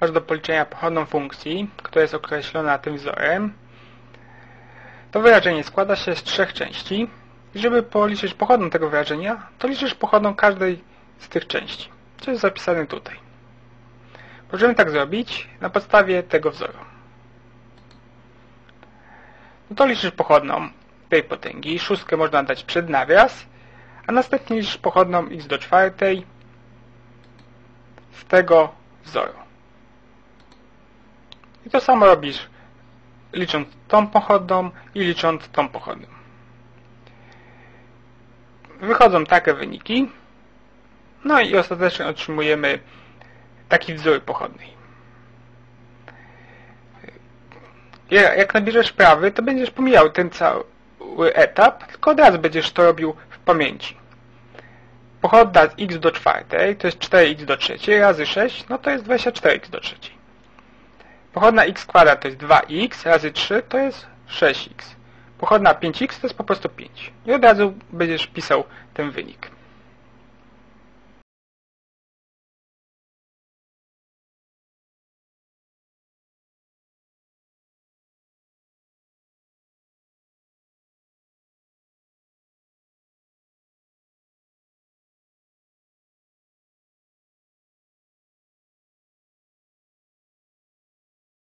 masz do policzenia pochodną funkcji, która jest określona tym wzorem. To wyrażenie składa się z trzech części. I żeby policzyć pochodną tego wyrażenia, to liczysz pochodną każdej z tych części, co jest zapisane tutaj. Możemy tak zrobić na podstawie tego wzoru. No to liczysz pochodną tej potęgi. Szóstkę można dać przed nawias, a następnie liczysz pochodną x do czwartej z tego wzoru. I to samo robisz licząc tą pochodną i licząc tą pochodną. Wychodzą takie wyniki. No i ostatecznie otrzymujemy taki wzór pochodnej. Jak nabierzesz prawy, to będziesz pomijał ten cały etap, tylko od razu będziesz to robił w pamięci. Pochodna z x do czwartej to jest 4x do trzeciej razy 6, no to jest 24x do trzeciej. Pochodna x kwadrat to jest 2x razy 3 to jest 6x. Pochodna 5x to jest po prostu 5. I od razu będziesz pisał ten wynik.